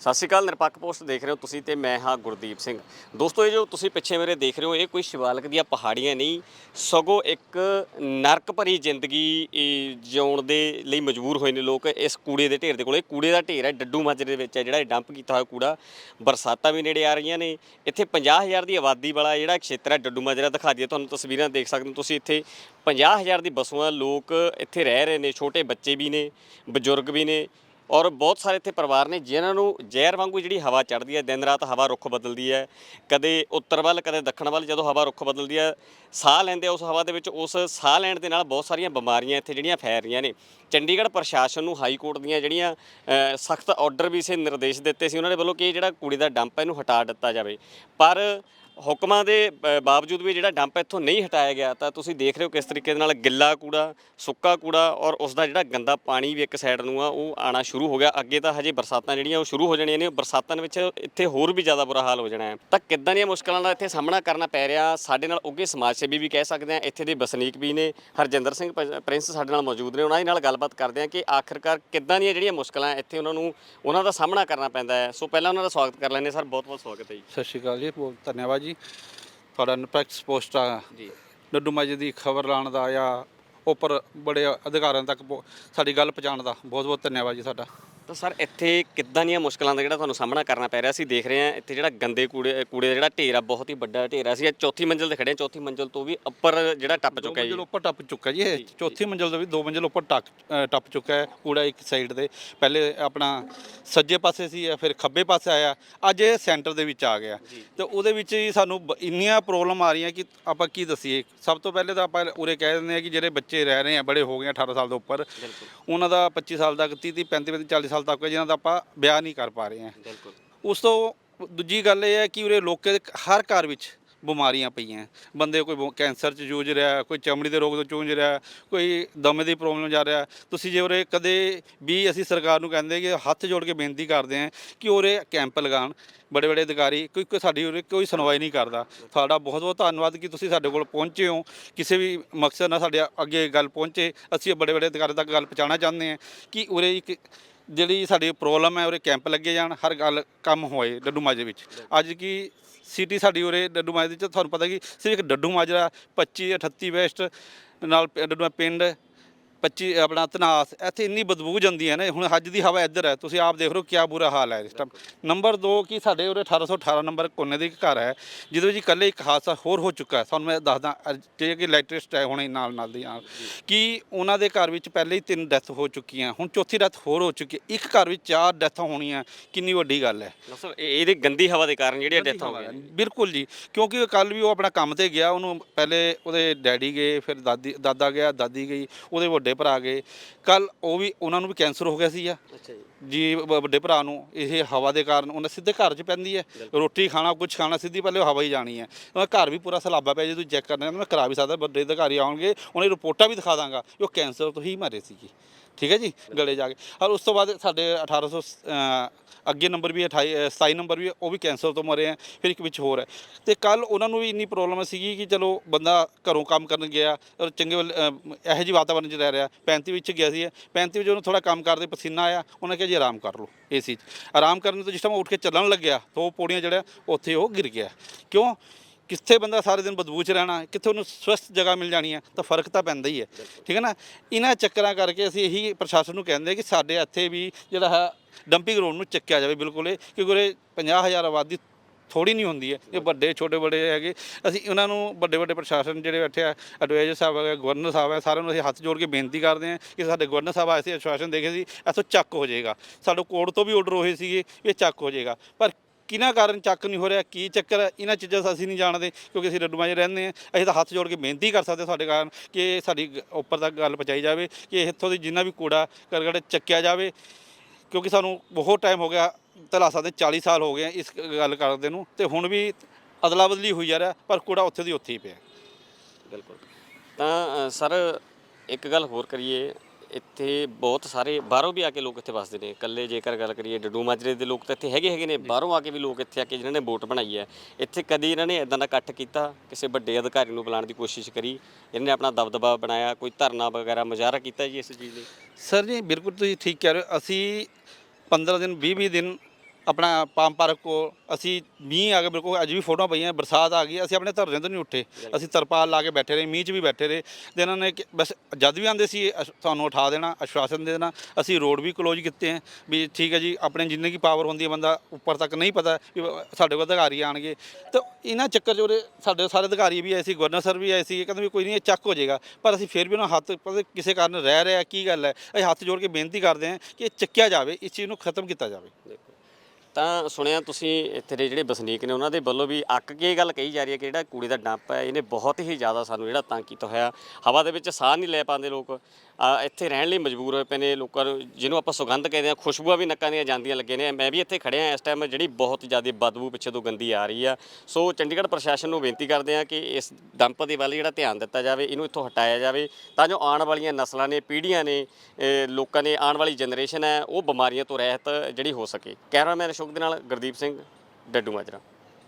ਸਤਿ ਸ਼੍ਰੀ ਅਕਾਲ, ਨਿਰਪੱਖ ਪੋਸਟ ਦੇਖ ਰਹੇ ਹੋ ਤੁਸੀਂ ਤੇ ਮੈਂ ਹਾਂ ਗੁਰਦੀਪ ਸਿੰਘ। ਦੋਸਤੋ, ਇਹ ਜੋ ਤੁਸੀਂ ਪਿੱਛੇ ਮੇਰੇ ਦੇਖ ਰਹੇ ਹੋ, ਇਹ ਕੋਈ ਸ਼ਿਵਾਲਕ ਦੀਆਂ ਪਹਾੜੀਆਂ ਨਹੀਂ, ਸਗੋਂ ਇੱਕ ਨਰਕ ਭਰੀ ਜ਼ਿੰਦਗੀ, ਇਹ ਜਿਉਣ ਦੇ ਲਈ ਮਜਬੂਰ ਹੋਏ ਨੇ ਲੋਕ। ਇਸ ਕੂੜੇ ਦੇ ਢੇਰ ਦੇ ਕੋਲੇ, ਕੂੜੇ ਦਾ ਢੇਰ ਹੈ, ਡੱਡੂ ਮਾਜਰੇ ਦੇ ਵਿੱਚ ਹੈ, ਜਿਹੜਾ ਇਹ ਡੰਪ ਕੀਤਾ ਹੋਇਆ ਕੂੜਾ। ਬਰਸਾਤਾਂ ਵੀ ਨੇੜੇ ਆ ਰਹੀਆਂ ਨੇ। ਇੱਥੇ 50000 ਦੀ ਆਬਾਦੀ ਵਾਲਾ ਜਿਹੜਾ ਖੇਤਰ ਹੈ, ਡੱਡੂ ਮਾਜਰਾ ਦਿਖਾ ਦਈਏ, ਤੁਹਾਨੂੰ ਤਸਵੀਰਾਂ ਦੇਖ ਸਕਦੇ ਹੋ ਤੁਸੀਂ ਇੱਥੇ। 50000 ਦੀ ਬਸੂਆਂ ਲੋਕ ਇੱਥੇ ਰਹਿ ਰਹੇ ਨੇ, ਛੋਟੇ ਬੱਚੇ ਵੀ ਨੇ, ਬਜ਼ੁਰਗ ਵੀ ਨੇ। ਔਰ ਬਹੁਤ ਸਾਰੇ ਇੱਥੇ ਪਰਿਵਾਰ ਨੇ ਜਿਨ੍ਹਾਂ ਨੂੰ ਜ਼ਹਿਰ ਵਾਂਗੂ ਜਿਹੜੀ ਹਵਾ ਚੜ੍ਹਦੀ ਹੈ, ਦਿਨ ਰਾਤ ਹਵਾ ਰੁੱਖ ਬਦਲਦੀ ਹੈ। ਕਦੇ ਉੱਤਰ ਵੱਲ, ਕਦੇ ਦੱਖਣ ਵੱਲ ਜਦੋਂ ਹਵਾ ਰੁੱਖ ਬਦਲਦੀ ਹੈ, ਸਾਹ ਲੈਂਦੇ ਆ ਉਸ ਹਵਾ ਦੇ ਵਿੱਚ, ਉਸ ਸਾਹ ਲੈਣ ਦੇ ਨਾਲ ਬਹੁਤ ਸਾਰੀਆਂ ਬਿਮਾਰੀਆਂ ਇੱਥੇ ਜਿਹੜੀਆਂ ਫੈਲ ਰਹੀਆਂ ਨੇ। ਚੰਡੀਗੜ੍ਹ ਪ੍ਰਸ਼ਾਸਨ ਨੂੰ ਹਾਈ ਕੋਰਟ ਦੀਆਂ ਜਿਹੜੀਆਂ ਸਖਤ ਆਰਡਰ ਵੀ ਸੀ ਨਿਰਦੇਸ਼ ਦਿੱਤੇ ਸੀ। ਉਹਨਾਂ ਦੇ ਵੱਲੋਂ ਕਿ ਜਿਹੜਾ ਕੂੜੇ ਦਾ ਡੰਪ ਹੈ, ਇਹਨੂੰ ਹਟਾ ਦਿੱਤਾ ਜਾਵੇ। ਪਰ ਹੁਕਮਾਂ ਦੇ ਬ- ਬਾਵਜੂਦ ਵੀ ਜਿਹੜਾ ਡੰਪ ਇੱਥੋਂ ਨਹੀਂ ਹਟਾਇਆ ਗਿਆ, ਤਾਂ ਤੁਸੀਂ ਦੇਖ ਰਹੇ ਹੋ ਕਿਸ ਤਰੀਕੇ ਦੇ ਨਾਲ ਗਿੱਲਾ ਕੂੜਾ, ਸੁੱਕਾ ਕੂੜਾ ਔਰ ਉਸ ਦਾ ਜਿਹੜਾ ਗੰਦਾ ਪਾਣੀ ਵੀ ਇੱਕ ਸਾਈਡ ਨੂੰ ਆ, ਉਹ ਆਣਾ ਸ਼ੁਰੂ ਹੋ ਗਿਆ। ਅੱਗੇ ਤਾਂ ਹਜੇ ਬਰਸਾਤਾਂ ਜਿਹੜੀਆਂ ਉਹ ਸ਼ੁਰੂ ਹੋ ਜਾਣੀਆਂ ਨੇ, ਬਰਸਾਤਾਂ ਦੇ ਵਿੱਚ ਇੱਥੇ ਹੋਰ ਵੀ ਜ਼ਿਆਦਾ ਬੁਰਾ ਹਾਲ ਹੋ ਜਾਣਾ ਹੈ। ਤਾਂ ਕਿੱਦਾਂ ਦੀਆਂ ਮੁਸ਼ਕਲਾਂ ਦਾ ਇੱਥੇ ਸਾਹਮਣਾ ਕਰਨਾ ਪੈ ਰਿਹਾ? ਸਾਡੇ ਨਾਲ ਉੱਗੇ ਸਮਾਜ ਸੇਵੀ ਵੀ ਕਹਿ ਸਕਦੇ ਆ, ਇੱਥੇ ਦੇ ਵਸਨੀਕ ਵੀ ਨੇ, ਹਰਜਿੰਦਰ ਸਿੰਘ ਪ- ਪ੍ਰਿੰਸ ਸਾਡੇ ਨਾਲ ਮੌਜੂਦ ਨੇ, ਉਹਨਾਂ ਦੇ ਨਾਲ ਗੱਲਬਾਤ ਕਰਦੇ ਆ ਕਿ ਆਖਰਕਾਰ ਕਿੱਦਾਂ ਦੀਆਂ ਜਿਹੜੀਆਂ ਮੁਸ਼ਕਲਾਂ ਇੱਥੇ ਉਹਨਾਂ ਨੂੰ, ਉਹਨਾਂ ਦਾ ਸਾਹਮਣਾ ਕਰਨਾ ਪੈਂਦਾ ਹੈ। ਸੋ ਪਹਿਲਾਂ ਉਹਨਾਂ ਦਾ ਸਵਾਗਤ ਕਰ ਲੈਂਦੇ ਹਾਂ। ਸਰ ਬਹੁਤ ਬਹੁਤ ਸਵਾਗਤ ਹੈ ਜੀ। ਸਤਿ ਸ਼੍ਰੀ ਅਕਾਲ ਜੀ, ਬਹੁਤ ਧੰਨਵਾਦ ਜੀ। ਤੁਹਾਡਾ ਨਿਰਪੈਕਸ ਪੋਸਟ ਆ ਜੀ। ਡੱਡੂ ਮਾਜੇ ਦੀ ਖਬਰ ਲਾਉਣ ਦਾ ਜਾਂ ਉੱਪਰ ਬੜੇ ਅਧਿਕਾਰਾਂ ਤੱਕ ਪਹੁ- ਸਾਡੀ ਗੱਲ ਪਹੁੰਚਾਉਣ ਦਾ ਬਹੁਤ ਬਹੁਤ ਧੰਨਵਾਦ ਜੀ ਸਾਡਾ ਤਾਂ ਸਰ ਇੱਥੇ ਕਿੱਦਾਂ ਦੀਆਂ ਮੁਸ਼ਕਲਾਂ ਦਾ ਜਿਹੜਾ ਤੁਹਾਨੂੰ ਸਾਹਮਣਾ ਕਰਨਾ ਪੈ ਰਿਹਾ ਸੀ? ਦੇਖ ਰਹੇ ਹਾਂ ਇੱਥੇ ਜਿਹੜਾ ਗੰਦੇ ਕੂੜੇ ਕੂੜੇ ਦਾ ਜਿਹੜਾ ਢੇਰ ਆ ਬਹੁਤ ਹੀ ਵੱਡਾ ਢੇਰ ਆ। ਸੀ ਚੌਥੀ ਮੰਜ਼ਿਲ ਤੇ ਖੜੇ ਹਾਂ, ਚੌਥੀ ਮੰਜ਼ਿਲ ਤੋਂ ਵੀ ਉੱਪਰ ਜਿਹੜਾ ਟੱਪ ਦੋ ਚੁੱਕਾ ਜੀ ਮੰਜ਼ਿਲ ਉੱਪਰ ਟੱਪ ਚੁੱਕਾ ਜੀ ਇਹ। ਚੌਥੀ ਮੰਜ਼ਿਲ ਤੋਂ ਵੀ ਦੋ ਮੰਜ਼ਿਲ ਉੱਪਰ ਟੱਕ ਅ, ਟੱਪ ਚੁੱਕਾ ਹੈ ਕੂੜਾ ਇੱਕ ਸਾਈਡ ਦੇ ਪਹਿਲੇ ਆਪਣਾ ਸੱਜੇ ਪਾਸੇ ਸੀ ਜਾਂ ਫਿਰ ਖੱਬੇ ਪਾਸੇ ਆਇਆ ਅੱਜ ਇਹ ਸੈਂਟਰ ਦੇ ਵਿੱਚ ਆ ਗਿਆ। ਤੇ ਉਹਦੇ ਵਿੱਚ ਹੀ ਸਾਨੂੰ ਬ- ਇੰਨੀਆਂ ਪ੍ਰੋਬਲਮ ਆ ਰਹੀਆਂ ਕਿ ਆਪਾਂ ਕੀ ਦਸੀਏ? ਸਭ ਤੋਂ ਪਹਿਲੇ ਤਾਂ ਆਪਾਂ ਉਰੇ ਕਹਿ ਦਿੰਦੇ ਆ ਕਿ ਜਿਹੜੇ ਬੱਚੇ ਰਹਿ ਰਹੇ ਆ ਬੜੇ ਹੋ ਗਏ ਆ 18 ਸਾਲ ਤੋਂ ਉੱਪਰ ਉਹਨਾਂ ਦਾ 25 ਸਾਲ ਤੱਕ 30 30 35 35 40 ਸਾਲ ਤੱਕ ਹੈ ਜਿਨ੍ਹਾਂ ਦਾ ਆਪਾਂ ਵਿਆਹ ਨਹੀਂ ਕਰ ਪਾ ਰਹੇ ਹਾਂ। ਬਿਲਕੁਲ। ਉਸ ਤੋਂ ਦੂਜੀ ਗੱਲ ਇਹ ਹੈ ਕਿ ਉਰੇ ਲੋਕਾਂ ਦੇ ਹਰ ਘਰ ਵਿੱਚ ਬਿਮਾਰੀਆਂ ਪਈਆਂ। ਬੰਦੇ ਕੋਈ ਬ- ਕੈਂਸਰ ਚ ਜੂਝ ਰਿਹਾ ਕੋਈ ਚਮੜੀ ਦੇ ਰੋਗ ਤੋਂ ਜੂਝ ਰਿਹਾ ਕੋਈ ਦਮੇ ਦੀ ਪ੍ਰੋਬਲਮ ਜਾ ਰਿਹਾ। ਤੁਸੀਂ ਜੇ ਉਰੇ ਕਦੇ ਵੀ ਅਸੀਂ ਸਰਕਾਰ ਨੂੰ ਕਹਿੰਦੇ ਕਿ ਹੱਥ ਜੋੜ ਕੇ ਬੇਨਤੀ ਕਰਦੇ ਹਾਂ ਕਿ ਉਰੇ ਕੈਂਪ ਲਗਾਉਣ। ਬੜੇ ਬੜੇ ਅਧਿਕਾਰੀ ਕੋਈ ਕੋਈ ਸਾਡੀ ਉਰੇ ਕੋਈ ਸੁਣਵਾਈ ਨਹੀਂ ਕਰਦਾ। ਤੁਹਾਡਾ ਬਹੁਤ ਬਹੁਤ ਧੰਨਵਾਦ ਕਿ ਤੁਸੀਂ ਸਾਡੇ ਕੋਲ ਪਹੁੰਚੇ ਹੋ। ਕਿਸੇ ਵੀ ਮਕਸਦ ਨਾਲ ਸਾਡੇ ਅੱਗੇ ਗੱਲ ਪਹੁੰਚੇ। ਅਸੀਂ ਬੜੇ ਬੜੇ ਅਧਿਕਾਰੀ ਤੱਕ ਗੱਲ ਪਹੁੰਚਾਉਣਾ ਚਾਹੁੰਦੇ ਹਾਂ ਕਿ ਉਰੇ ਇੱਕ ਜਿਹੜੀ ਸਾਡੀ ਪ੍ਰੋਬਲਮ ਹੈ ਉਰੇ ਕੈਂਪ ਲੱਗੇ ਜਾਣ, ਹਰ ਗੱਲ ਕੰਮ ਹੋਏ ਡੱਡੂ ਮਾਜਰੇ ਵਿੱਚ। ਅੱਜ ਕੀ ਸਿਟੀ ਸਾਡੀ ਉਰੇ ਡੱਡੂ ਮਾਜਰੇ ਵਿੱਚ, ਤੁਹਾਨੂੰ ਪਤਾ ਕਿ ਸਿਰਫ ਇੱਕ ਡੱਡੂ ਮਾਜਰਾ 25 38 ਵੈਸਟ ਨਾਲ ਪ- ਡੱਡੂ ਪਿੰਡ 25 ਆਪਣਾ ਤਨਾਸ ਇੱਥੇ ਇੰਨੀ ਬਦਬੂ ਜਾਂਦੀ ਹੈ ਨਾ ਹੁਣ ਅੱਜ ਦੀ ਹਵਾ ਇੱਧਰ ਹੈ ਤੁਸੀਂ ਆਪ ਦੇਖ ਰਹੇ ਹੋ ਕੀ ਬੁਰਾ ਹਾਲ ਹੈ ਇਸ ਟਾਈਮ ਨੰਬਰ 2 ਕਿ ਸਾਡੇ ਉਰੇ 1818 ਨੰਬਰ ਕੋਨੇ ਦੇ ਇੱਕ ਘਰ ਹੈ ਜਿਹਦੇ ਵਿੱਚ ਇਕੱਲੇ ਇੱਕ ਹਾਦਸਾ ਹੋਰ ਹੋ ਚੁੱਕਾ ਹੈ। ਤੁਹਾਨੂੰ ਮੈਂ ਦੱਸਦਾ ਜੇ ਕਿ ਲੈਟੈਸਟ ਹੈ ਹੁਣੇ ਨਾਲ ਨਾਲ ਦੀ ਕਿ ਉਹਨਾਂ ਦੇ ਘਰ ਵਿੱਚ ਪਹਿਲੇ ਹੀ ਤਿੰਨ ਡੈਥ ਹੋ ਚੁੱਕੀਆਂ ਹੁਣ ਚੌਥੀ ਡੈਥ ਹੋਰ ਹੋ ਚੁੱਕੀ ਹੈ। ਇੱਕ ਘਰ ਵਿੱਚ ਚਾਰ ਡੈਥਾਂ ਹੋਣੀਆਂ ਕਿੰਨੀ ਵੱਡੀ ਗੱਲ ਹੈ। ਇਹ- ਇਹਦੇ ਗੰਦੀ ਹਵਾ ਦੇ ਕਾਰਨ ਜਿਹੜੀਆਂ ਡੈਥ ਹੋ ਗਈਆਂ। ਨੇ। ਬਿਲਕੁਲ ਜੀ ਕਿਉਂਕਿ ਕੱਲ ਵੀ ਉਹ ਆਪਣਾ ਕੰਮ ਤੇ ਗਿਆ ਉਹਨੂੰ ਪਹਿਲੇ ਉਹਦੇ ਡੈਡੀ ਗਏ ਫਿਰ ਦਾਦੀ ਦਾਦਾ ਗਿਆ ਦਾਦੀ ਗਈ ਉਹਦੇ ਵੱਡੇ ਭਰਾ ਗਏ। ਕੱਲ ਉਹ ਵੀ, ਉਹਨਾਂ ਨੂੰ ਵੀ ਕੈਂਸਰ ਹੋ ਗਿਆ ਸੀ ਆ ਅੱਛਾ ਜੀ। ਜੀ ਵ- ਵੱਡੇ ਭਰਾ ਨੂੰ ਇਹ ਹਵਾ ਦੇ ਕਾਰਨ ਉਹਨਾਂ ਸਿੱਧੇ ਘਰ 'ਚ ਪੈਂਦੀ ਹੈ। ਰੋਟੀ ਖਾਣਾ ਕੁਝ ਖਾਣਾ ਸਿੱਧੀ ਪਹਿਲੇ ਹਵਾ ਹੀ ਜਾਣੀ ਹੈ। ਉਹਦਾ ਘਰ ਵੀ ਪੂਰਾ ਸਲਾਬਾ ਪਿਆ ਜੇ ਤੁਸੀਂ ਚੈੱਕ ਕਰਨਾ ਮੈਂ ਕਰਾ ਵੀ ਸਕਦਾ ਵੱਡੇ ਅਧਿਕਾਰੀ ਆਉਣਗੇ ਉਹਨਾਂ ਦੀ ਰਿਪੋਰਟਾਂ ਵੀ ਦਿਖਾ ਦਾਂਗਾ ਕਿ ਉਹ ਕੈਂਸਰ ਤੋਂ ਹੀ ਮਰੇ ਸੀਗੇ। ਠੀਕ ਹੈ ਜੀ? ਗਲੇ ਜਾ ਕੇ। ਔਰ ਉਸ ਤੋਂ ਬਾਅਦ ਸਾਡੇ 1800 ਅ, ਅੱਗੇ ਨੰਬਰ ਵੀ 28 ਅ, 27 ਨੰਬਰ ਵੀ ਹੈ, ਉਹ ਵੀ ਕੈਂਸਰ ਤੋਂ ਮਰੇ ਆ ਫਿਰ ਇੱਕ ਵਿੱਚ ਹੋਰ ਹੈ। ਤੇ ਕੱਲ ਉਹਨਾਂ ਨੂੰ ਵੀ ਇੰਨੀ ਪ੍ਰੋਬਲਮ ਸੀਗੀ ਕਿ ਚਲੋ ਬੰਦਾ ਘਰੋਂ ਕੰਮ ਕਰਨ ਗਿਆ ਔਰ ਚੰਗੇ ਵੱਲ, ਇਹੋ ਜਿਹੀ ਵਾਤਾਵਰਣ 'ਚ ਰਹਿ ਰਿਹਾ 35 ਵਿੱਚ ਗਿਆ ਸੀ 35 ਵਿੱਚ ਉਹਨੂੰ ਥੋੜਾ ਕੰਮ ਕਰਦੇ ਪਸੀਨਾ ਆਇਆ ਉਹਨੇ ਕਿਹਾ ਜੀ ਆਰਾਮ ਕਰ ਲਓ ਏਸੀ 'ਚ। ਆਰਾਮ ਕਰਨ ਤੋਂ ਜਿਸ ਟਾਈਮ ਉੱਠ ਕੇ ਚੱਲਣ ਲੱਗਿਆ, ਤਾਂ ਉਹ ਪੌੜੀਆਂ ਜਿਹੜਾ ਉੱਥੇ ਉਹ ਗਿਰ ਗਿਆ। ਕਿਉਂ? ਕਿੱਥੇ ਬੰਦਾ ਸਾਰੇ ਦਿਨ ਬਦਬੂ 'ਚ ਰਹਿਣਾ, ਕਿੱਥੇ ਉਹਨੂੰ ਸਵਸਥ ਜਗ੍ਹਾ ਮਿਲ ਜਾਣੀ ਹੈ, ਤਾਂ ਫ਼ਰਕ ਤਾਂ ਪੈਂਦਾ ਹੀ ਹੈ। ਠੀਕ ਹੈ ਨਾ? ਇਹਨਾਂ ਚੱਕਰਾਂ ਕਰਕੇ ਅਸੀਂ ਇਹੀ ਪ੍ਰਸ਼ਾਸਨ ਨੂੰ ਕਹਿੰਦੇ ਕਿ ਸਾਡੇ ਇੱਥੇ ਵੀ ਜਿਹੜਾ ਹੈ ਡੰਪਿੰਗ ਗਰਾਊਂਡ ਨੂੰ ਚੱਕਿਆ ਜਾਵੇ ਬਿਲਕੁਲ ਇਹ, ਕਿਉਂਕਿ ਉਰੇ 50000 ਆਬਾਦੀ ਥੋੜੀ ਨਹੀਂ ਹੁੰਦੀ ਹੈ। ਇਹ ਵੱਡੇ, ਛੋਟੇ, ਵੱਡੇ ਹੈਗੇ। ਅਸੀਂ ਉਹਨਾਂ ਨੂੰ ਵੱਡੇ ਵੱਡੇ ਪ੍ਰਸ਼ਾਸਨ ਜਿਹੜੇ ਬੈਠੇ ਆ, ਐਡਵਾਈਜ਼ਰ ਸਾਹਿਬ ਹੈ ਗਵਰਨਰ ਸਾਹਿਬ ਹੈ ਸਾਰਿਆਂ ਨੂੰ ਅਸੀਂ ਹੱਥ ਜੋੜ ਕੇ ਬੇਨਤੀ ਕਰਦੇ ਹਾਂ ਕਿ ਸਾਡੇ ਗਵਰਨਰ ਸਾਹਿਬ ਆਏ ਸੀ, ਆਸ਼ਵਾਸਨ ਦੇ ਕੇ ਸੀ, ਇੱਥੋਂ ਚੱਕ ਹੋ ਜਾਏਗਾ। ਸਾਡੇ ਕੋਰਟ ਤੋਂ ਵੀ ਆਰਡਰ ਹੋਏ ਸੀਗੇ ਇਹ ਚੱਕ ਹੋ ਜਾਏਗਾ। ਪਰ ਕਿਹਨਾਂ ਕਾਰਨ ਚੱਕ ਨਹੀਂ ਹੋ ਰਿਹਾ, ਕੀ ਚੱਕਰ ਹੈ, ਇਹਨਾਂ ਚੀਜ਼ਾਂ ਦਾ ਅਸੀਂ ਨਹੀਂ ਜਾਣਦੇ ਕਿਉਂਕਿ ਅਸੀਂ ਰੱਡੂਆਂ 'ਚ ਰਹਿੰਦੇ ਹਾਂ। ਅਸੀਂ ਤਾਂ ਹੱਥ ਜੋੜ ਕੇ ਬੇਨਤੀ ਕਰ ਸਕਦੇ ਸਾਡੇ ਕਾਰਨ ਕਿ ਸਾਡੀ ਉੱਪਰ ਤੱਕ ਗੱਲ ਪਹੁੰਚਾਈ ਜਾਵੇ ਕਿ ਇੱਥੋਂ ਦੀ ਜਿੰਨਾ ਵੀ ਕੂੜਾ ਕਰਕਟ ਚੱਕਿਆ ਜਾਵੇ। ਕਿਉਂਕਿ ਸਾਨੂੰ ਬਹੁਤ ਟਾਈਮ ਹੋ ਗਿਆ ਤਲਾਸਾ ਦੇ 40 ਸਾਲ ਹੋ ਗਏ ਇਸ ਗੱਲ ਕਰਦੇ ਨੂੰ ਤੇ ਹੁਣ ਵੀ ਅਦਲਾ ਬਦਲੀ ਹੋਈ ਜਾ ਰਿਹਾ ਪਰ ਕੂੜਾ ਉੱਥੇ ਦੀ ਉੱਥੇ ਹੀ ਪਿਆ। ਬਿਲਕੁਲ। ਤਾਂ ਸਰ ਇੱਕ ਗੱਲ ਹੋਰ ਕਰੀਏ ਇੱਥੇ ਬਹੁਤ ਸਾਰੇ ਬਾਹਰੋਂ ਵੀ ਆ ਕੇ ਲੋਕ ਇੱਥੇ ਵਸਦੇ ਨੇ। ਇਕੱਲੇ ਜੇਕਰ ਗੱਲ ਕਰੀਏ ਡੱਡੂ ਮਾਜਰੇ ਦੇ ਲੋਕ ਤਾਂ ਇੱਥੇ ਹੈਗੇ ਹੈਗੇ ਨੇ। ਬਾਹਰੋਂ ਆ ਕੇ ਵੀ ਲੋਕ ਇੱਥੇ ਆ ਕੇ ਜਿਨ੍ਹਾਂ ਨੇ ਵੋਟ ਬਣਾਈ ਹੈ। ਇੱਥੇ ਕਦੀ ਇਹਨਾਂ ਨੇ ਇਦਾਂ ਦਾ ਇਕੱਠ ਕੀਤਾ ਕਿਸੇ ਵੱਡੇ ਅਧਿਕਾਰੀ ਨੂੰ ਬੁਲਾਉਣ ਦੀ ਕੋਸ਼ਿਸ਼ ਕਰੀ ਇਹਨਾਂ ਨੇ ਆਪਣਾ ਦਬਦਬਾ ਬਣਾਇਆ ਕੋਈ ਧਰਨਾ ਵਗੈਰਾ ਮੁਜ਼ਾਹਰਾ ਕੀਤਾ ਜੀ ਇਸ ਚੀਜ਼ ਲਈ? ਸਰ ਜੀ ਬਿਲਕੁਲ ਤੁਸੀਂ ਠੀਕ ਕਹਿ ਰਹੇ ਹੋ। ਅਸੀਂ 15 ਦਿਨ 20 20 ਦਿਨ ਆਪਣਾ ਪਾਮ ਪਾਰਕ ਕੋ ਅਸੀਂ ਮੀਂਹ ਆ ਗਿਆ ਬਿਲਕੁਲ ਅੱਜ ਵੀ ਫੋਟੋਆਂ ਪਈਆਂ ਬਰਸਾਤ ਆ ਗਈ ਅਸੀਂ ਆਪਣੇ ਧਰਨੇ ਤੋਂ ਨਹੀਂ ਉੱਠੇ। ਅਸੀਂ ਤਰਪਾਲ ਲਾ ਕੇ ਬੈਠੇ ਰਹੇ ਮੀਂਹ 'ਚ ਵੀ ਬੈਠੇ ਰਹੇ। ਤੇ ਇਹਨਾਂ ਨੇ ਕਿ- ਬਸ ਜਦ ਵੀ ਆਂਦੇ ਸੀ ਤੁਹਾਨੂੰ ਉਠਾ ਦੇਣਾ ਆਸ਼ਵਾਸਨ ਦੇ ਦੇਣਾ ਅਸੀਂ ਰੋਡ ਵੀ ਕਲੋਜ਼ ਕੀਤੇ ਹੈ ਵੀ ਠੀਕ ਹੈ ਜੀ ਆਪਣੇ ਜਿੰਨੇ ਕੀ ਪਾਵਰ ਹੁੰਦੀ ਹੈ ਬੰਦਾ ਉੱਪਰ ਤੱਕ ਨਹੀਂ ਪਤਾ ਵੀ ਸਾਡੇ ਕੋਲ ਅਧਿਕਾਰੀ ਆਣਗੇ ਤਾਂ ਇਹਨਾਂ ਚੱਕਰ 'ਚ ਉਰੇ ਸਾਡੇ ਸਾਰੇ ਅਧਿਕਾਰੀ ਵੀ ਆਏ ਸੀ ਗਵਰਨਰ ਸਰ ਵੀ ਆਏ ਸੀ ਇਹ ਕਹਿੰਦੇ ਵੀ ਕੋਈ ਨਹੀਂ ਇਹ ਚੱਕ ਹੋ ਜਾਏਗਾ। ਪਰ ਅਸੀਂ ਫਿਰ ਵੀ ਉਹਨਾਂ ਹੱਥ ਪਤਾ ਕਿਸੇ ਕਾਰਨ ਰਹਿ ਰਿਹਾ ਕੀ ਗੱਲ ਹੈ? ਅਸੀਂ ਹੱਥ ਜੋੜ ਕੇ ਬੇਨਤੀ ਕਰਦੇ ਹਾਂ ਕਿ ਇਹ ਚੱਕਿਆ ਜਾਵੇ ਇਸ ਚੀਜ਼ ਨੂੰ ਖਤਮ ਕੀਤਾ ਜਾਵੇ। ਤਾਂ ਸੁਣਿਆ ਤੁਸੀਂ ਇੱਥੇ ਦੇ ਜਿਹੜੇ ਵਸਨੀਕ ਨੇ, ਉਹਨਾਂ ਦੇ ਵੱਲੋਂ ਵੀ ਅੱਕ ਕੇ ਇਹ ਗੱਲ ਕਹੀ ਜਾ ਰਹੀ ਹੈ ਕਿ ਜਿਹੜਾ ਕੂੜੇ ਦਾ ਡੰਪ ਹੈ, ਇਹਨੇ ਬਹੁਤ ਹੀ ਜ਼ਿਆਦਾ ਸਾਨੂੰ ਜਿਹੜਾ ਤੰਗ ਕੀਤਾ ਹੋਇਆ। ਹਵਾ ਦੇ ਵਿੱਚ ਸਾਹ ਨਹੀਂ ਲੈ ਪਾਉਂਦੇ ਲੋਕ। ਇੱਥੇ ਰਹਿਣ ਲਈ ਮਜਬੂਰ ਹੋਏ ਪਏ ਨੇ ਲੋਕਾਂ ਨੂੰ, ਜਿਹਨੂੰ ਆਪਾਂ ਸੁਗੰਧ ਕਹਿੰਦੇ ਆ, ਖੁਸ਼ਬੂਆਂ ਵੀ ਨੱਕਾਂ ਦੀਆਂ ਜਾਂਦੀਆਂ ਲੱਗੇ ਨੇ। ਮੈਂ ਵੀ ਇੱਥੇ ਖੜਿਆ ਇਸ ਟਾਈਮ ਜਿਹੜੀ ਬਹੁਤ ਜ਼ਿਆਦਾ ਬਦਬੂ ਪਿੱਛੇ ਤੋਂ ਗੰਦੀ ਆ ਰਹੀ ਆ। ਸੋ ਚੰਡੀਗੜ੍ਹ ਪ੍ਰਸ਼ਾਸਨ ਨੂੰ ਬੇਨਤੀ ਕਰਦੇ ਆ ਕਿ ਇਸ ਡੰਪ ਦੇ ਵੱਲ ਜਿਹੜਾ ਧਿਆਨ ਦਿੱਤਾ ਜਾਵੇ, ਇਹਨੂੰ ਇੱਥੋਂ ਹਟਾਇਆ ਜਾਵੇ। ਤਾਂ ਜੋ ਆਉਣ ਵਾਲੀਆਂ ਨਸਲਾਂ ਨੇ, ਪੀੜ੍ਹੀਆਂ ਨੇ ਲੋਕਾਂ ਨੇ, ਆਉਣ ਵਾਲੀ ਜਨਰੇਸ਼ਨ ਹੈ, ਉਹ ਬਿਮਾਰੀਆਂ ਤੋਂ ਰਹਿਤ ਜਿਹੜੀ ਹੋ ਸਕੇ। ਕੈਮਰਾਮੈਨ ਅਸ਼ੋਕ ਦੇ ਨਾਲ ਗੁਰਦੀਪ ਸਿੰਘ, ਡੱਡੂ ਮਾਜਰਾ।